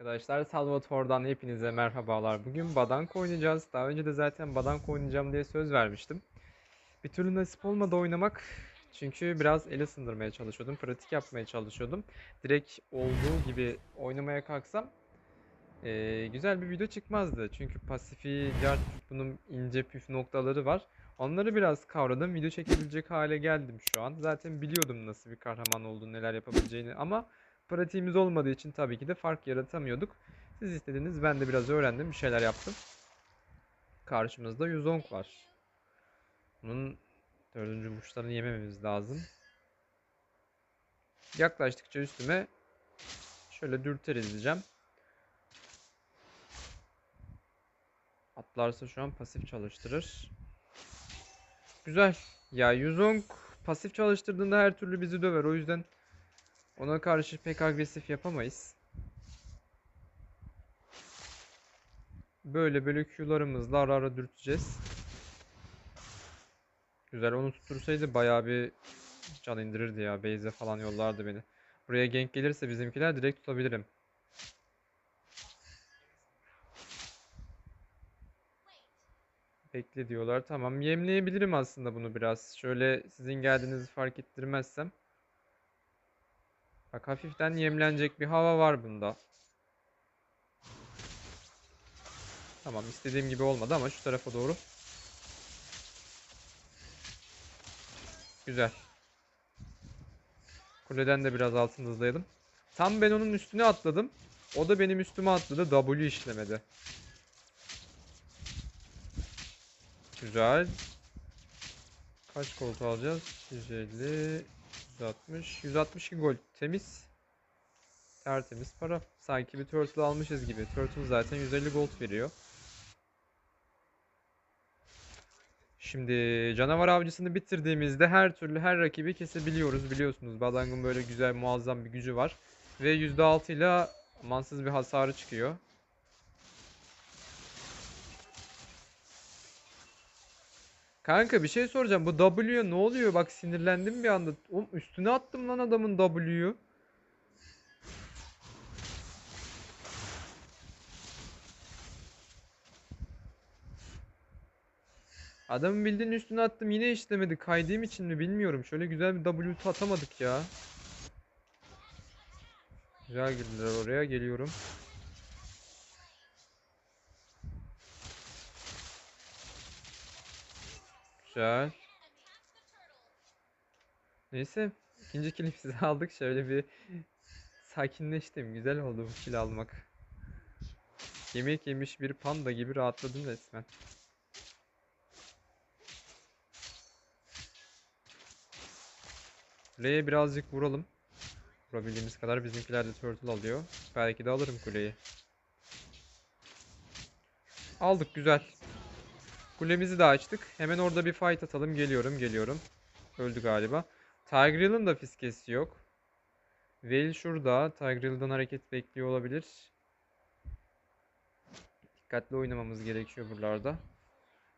Arkadaşlar Salvatore'dan hepinize merhabalar. Bugün Badank oynayacağız. Daha önce de zaten Badank oynayacağım diye söz vermiştim. Bir türlü nasip olmadı oynamak. Çünkü biraz el ısındırmaya çalışıyordum. Pratik yapmaya çalışıyordum. Direkt olduğu gibi oynamaya kalksam eee, güzel bir video çıkmazdı. Çünkü pasifi, bunun ince püf noktaları var. Onları biraz kavradım. Video çekebilecek hale geldim şu an. Zaten biliyordum nasıl bir kahraman olduğunu, neler yapabileceğini ama pratiğimiz olmadığı için tabii ki de fark yaratamıyorduk. Siz istediniz ben de biraz öğrendim bir şeyler yaptım. Karşımızda Yuzong var. Bunun dördüncü muşlarını yemememiz lazım. Yaklaştıkça üstüme şöyle dürteriz diyeceğim. Atlarsa şu an pasif çalıştırır. Güzel. Ya Yuzong pasif çalıştırdığında her türlü bizi döver. O yüzden ona karşı pek agresif yapamayız. Böyle böyle Q'larımızla ara ara dürteceğiz. Güzel onu tuttursaydı bayağı bir can indirirdi ya. Base'e falan yollardı beni. Buraya gank gelirse bizimkiler direkt tutabilirim. Bekle diyorlar. Tamam yemleyebilirim aslında bunu biraz. Şöyle sizin geldiğinizi fark ettirmezsem. Bak hafiften yemlenecek bir hava var bunda. Tamam istediğim gibi olmadı ama şu tarafa doğru. Güzel. Kuleden de biraz altını hızlayalım. Tam ben onun üstüne atladım. O da benim üstüme atladı. W işlemedi. Güzel. Kaç gold alacağız? 150, 160, 162 gol. Temiz. Tertemiz para. Sanki bir turtle almışız gibi. Turtle zaten 150 gold veriyor. Şimdi canavar avcısını bitirdiğimizde her türlü her rakibi kesebiliyoruz biliyorsunuz. Badang'ın böyle güzel muazzam bir gücü var. Ve %6 ile amansız bir hasarı çıkıyor. Kanka bir şey soracağım. Bu W ne oluyor? Bak sinirlendim bir anda. Oğlum üstüne attım lan adamın W'yu. Adamın bildiğin üstüne attım yine işlemedi. Kaydığım için mi bilmiyorum. Şöyle güzel bir W atamadık ya. Güzel girdiler oraya. Geliyorum. Güzel. Neyse. ikinci kilimizi aldık. Şöyle bir sakinleştim. Güzel oldu bu kill almak. Yemek yemiş bir panda gibi rahatladım resmen. Kuleye birazcık vuralım. Vurabildiğimiz kadar bizimkiler de turtle alıyor. Belki de alırım kuleyi. Aldık güzel. Kulemizi de açtık. Hemen orada bir fight atalım. Geliyorum geliyorum. Öldü galiba. Tigreal'ın da fiskesi yok. Veil şurada. Tigreal'dan hareket bekliyor olabilir. Dikkatli oynamamız gerekiyor buralarda.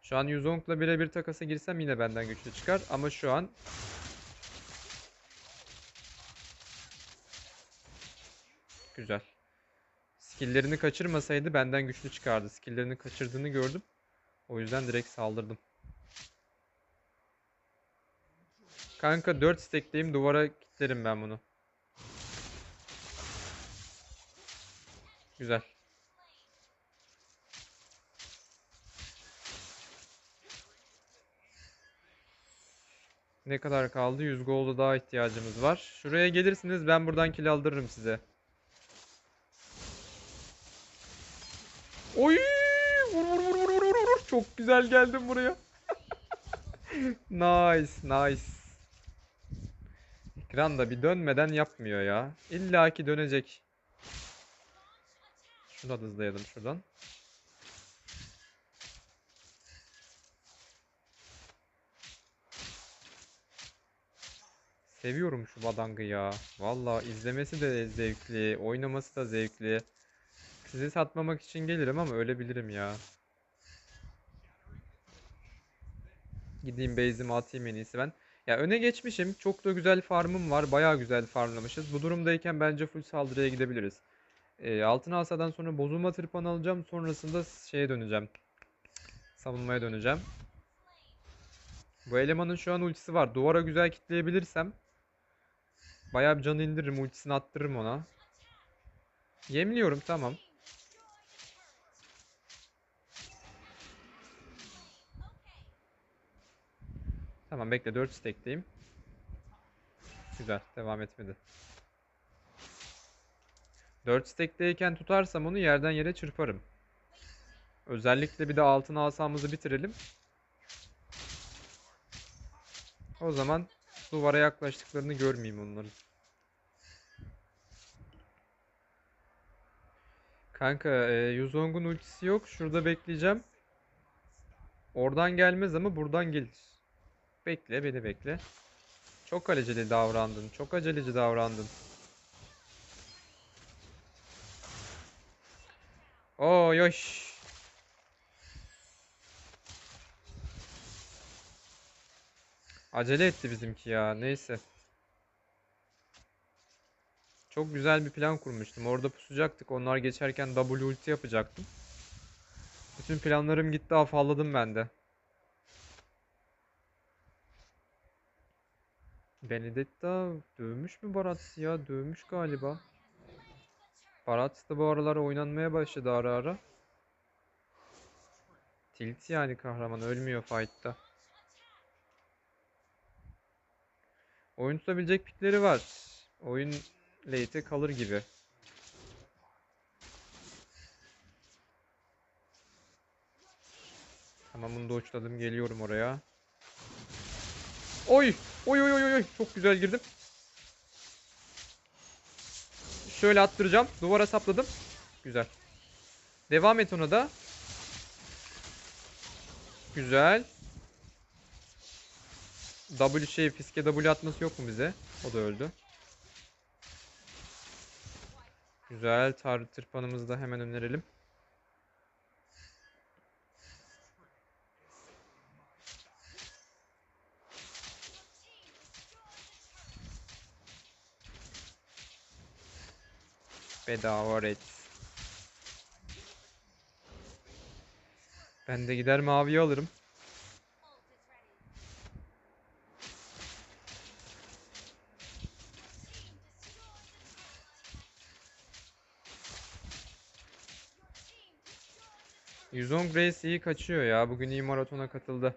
Şu an Yuzong'la birebir takasa girsem yine benden güçlü çıkar. Ama şu an Güzel. Skill'lerini kaçırmasaydı benden güçlü çıkardı. Skill'lerini kaçırdığını gördüm. O yüzden direkt saldırdım. Kanka 4 stackleyeyim duvara kilitlerim ben bunu. Güzel. Ne kadar kaldı? 100 gold'a daha ihtiyacımız var. Şuraya gelirsiniz ben buradan kill aldırırım size. Çok güzel geldim buraya. nice, nice. Ekran da bir dönmeden yapmıyor ya. İlla ki dönecek. Şunu da hızlayalım şuradan. Seviyorum şu badangı ya. Valla izlemesi de zevkli, oynaması da zevkli. Sizi satmamak için gelirim ama ölebilirim ya. Gideyim base'imi atayım en iyisi ben. Ya öne geçmişim. Çok da güzel farmım var. Bayağı güzel farmlamışız. Bu durumdayken bence full saldırıya gidebiliriz. Ee, altın asadan sonra bozulma tırpanı alacağım. Sonrasında şeye döneceğim. Savunmaya döneceğim. Bu elemanın şu an ultisi var. Duvara güzel kitleyebilirsem bayağı bir canı indiririm. Ultisini attırırım ona. Yemliyorum tamam. Tamam bekle 4 stackteyim. Güzel devam etmedi. 4 stackteyken tutarsam onu yerden yere çırparım. Özellikle bir de altın asamızı bitirelim. O zaman duvara yaklaştıklarını görmeyeyim onların. Kanka e, Yuzong'un ultisi yok. Şurada bekleyeceğim. Oradan gelmez ama buradan gelir. Bekle beni bekle. Çok aceleci davrandın. Çok aceleci davrandın. Oo yoş. Acele etti bizimki ya. Neyse. Çok güzel bir plan kurmuştum. Orada pusacaktık. Onlar geçerken W ulti yapacaktım. Bütün planlarım gitti. Afalladım ben de. Benedetta dövmüş mü Barat ya? Dövmüş galiba. Barat da bu aralar oynanmaya başladı ara ara. Tilt yani kahraman ölmüyor fight'ta. Oyun tutabilecek pikleri var. Oyun late'e kalır gibi. Tamam bunu da uçladım geliyorum oraya. Oy! Oy oy oy oy çok güzel girdim. Şöyle attıracağım. Duvara sapladım. Güzel. Devam et ona da. Güzel. W şey fiske W atması yok mu bize? O da öldü. Güzel. Tar tırpanımızı da hemen önerelim. Bedava red. Ben de gider maviyi alırım. Yuzong Grace iyi kaçıyor ya. Bugün iyi maratona katıldı.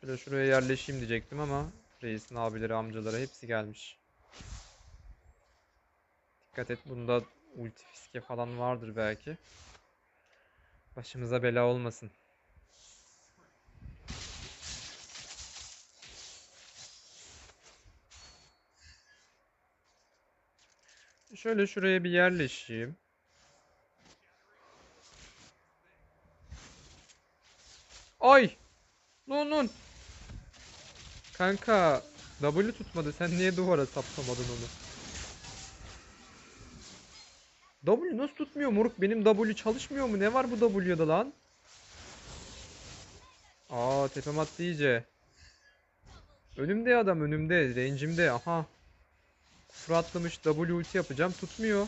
Şöyle şuraya yerleşeyim diyecektim ama Reis'in abileri, amcaları hepsi gelmiş. Dikkat et bunda ulti fiske falan vardır belki. Başımıza bela olmasın. Şöyle şuraya bir yerleşeyim. Ay! Nun nun! Kanka W tutmadı. Sen niye duvara saplamadın onu? W nasıl tutmuyor moruk? Benim W çalışmıyor mu? Ne var bu W'da lan? Aa tepem attı iyice. Önümde adam önümde. Range'imde. Aha. Kufra atlamış. W ulti yapacağım. Tutmuyor.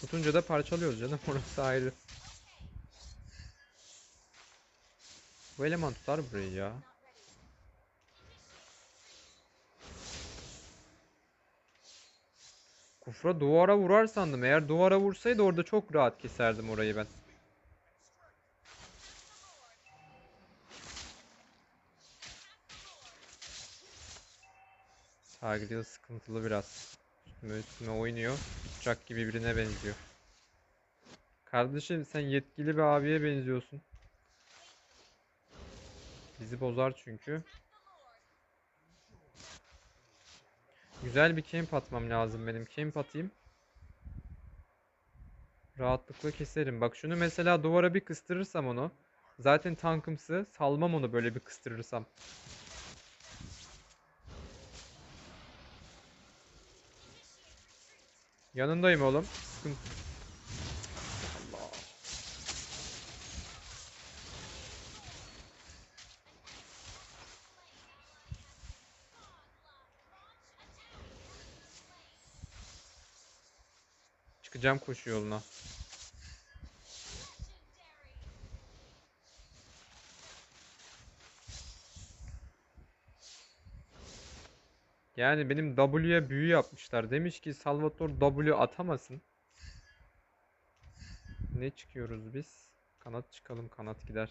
Tutunca da parçalıyoruz canım. Orası ayrı. Bu eleman tutar burayı ya. Kufra duvara vurar sandım. Eğer duvara vursaydı orada çok rahat keserdim orayı ben. Targriel sıkıntılı biraz. Üstüme üstüme oynuyor. Tutacak gibi birine benziyor. Kardeşim sen yetkili bir abiye benziyorsun. Bizi bozar çünkü. Güzel bir camp atmam lazım benim. Camp atayım. Rahatlıkla keserim. Bak şunu mesela duvara bir kıstırırsam onu. Zaten tankımsı. Salmam onu böyle bir kıstırırsam. Yanındayım oğlum. Sıkıntı. Çıkacağım koşu yoluna. Yani benim W'ye büyü yapmışlar. Demiş ki Salvatore W atamasın. Ne çıkıyoruz biz? Kanat çıkalım, kanat gider.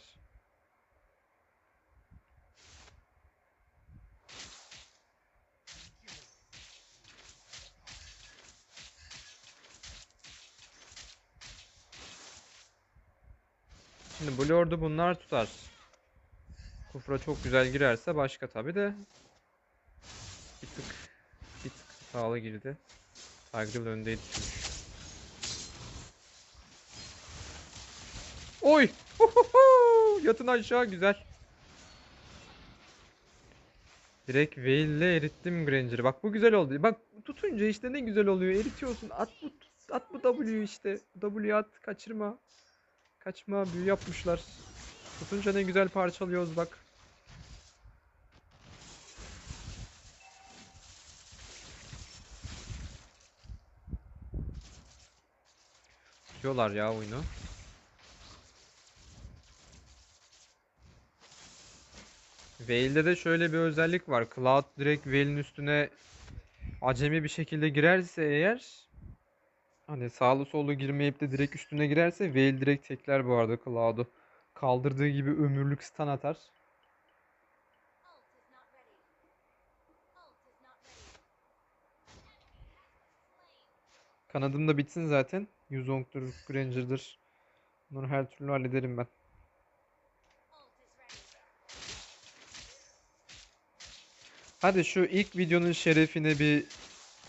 Şimdi Blue Lord'u bunlar tutar. Kufra çok güzel girerse başka tabi de. Bir tık, bir tık hatalı girdi. Tigreal öndeydi çünkü. Oy! Huhuhu! Yatın aşağı güzel. Direkt Veil ile erittim Granger'ı. Bak bu güzel oldu. Bak tutunca işte ne güzel oluyor. Eritiyorsun. At bu at bu W'yu işte. W at kaçırma. Kaçma büyü yapmışlar. Tutunca ne güzel parçalıyoruz bak. Tutuyorlar ya oyunu. Veil'de de şöyle bir özellik var. Cloud direkt Veil'in üstüne acemi bir şekilde girerse eğer hani sağlı sollu girmeyip de direkt üstüne girerse Veil direkt tekler bu arada Cloud'u. Kaldırdığı gibi ömürlük stun atar. Kanadım da bitsin zaten. Yuzong'dur, Granger'dır. Bunları her türlü hallederim ben. Hadi şu ilk videonun şerefine bir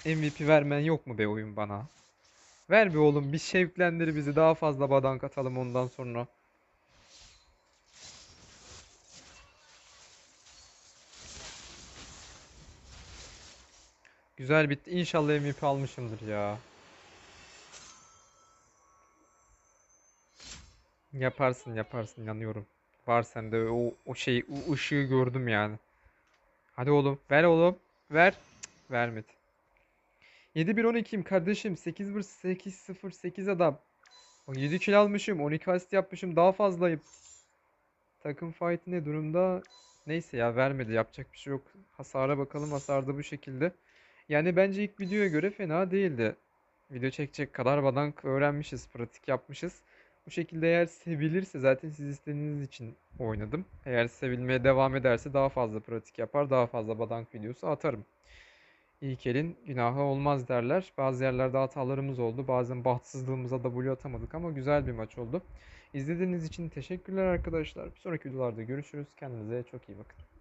MVP vermen yok mu be oyun bana? Ver be oğlum bir şevklendir bizi daha fazla badank atalım ondan sonra. Güzel bitti. İnşallah MVP almışımdır ya. Yaparsın yaparsın inanıyorum. Var sende o o şey o ışığı gördüm yani. Hadi oğlum ver oğlum ver. Cık, vermedi. 7-1-12'yim kardeşim. 8-1-8-0-8 adam. O 7 kill almışım. 12 asist yapmışım. Daha fazlayım. Takım fight ne durumda? Neyse ya vermedi. Yapacak bir şey yok. Hasara bakalım. Hasar da bu şekilde. Yani bence ilk videoya göre fena değildi. Video çekecek kadar badank öğrenmişiz. Pratik yapmışız. Bu şekilde eğer sevilirse zaten siz istediğiniz için oynadım. Eğer sevilmeye devam ederse daha fazla pratik yapar. Daha fazla badank videosu atarım. İlk elin günahı olmaz derler. Bazı yerlerde hatalarımız oldu. Bazen bahtsızlığımıza W atamadık ama güzel bir maç oldu. İzlediğiniz için teşekkürler arkadaşlar. Bir sonraki videolarda görüşürüz. Kendinize çok iyi bakın.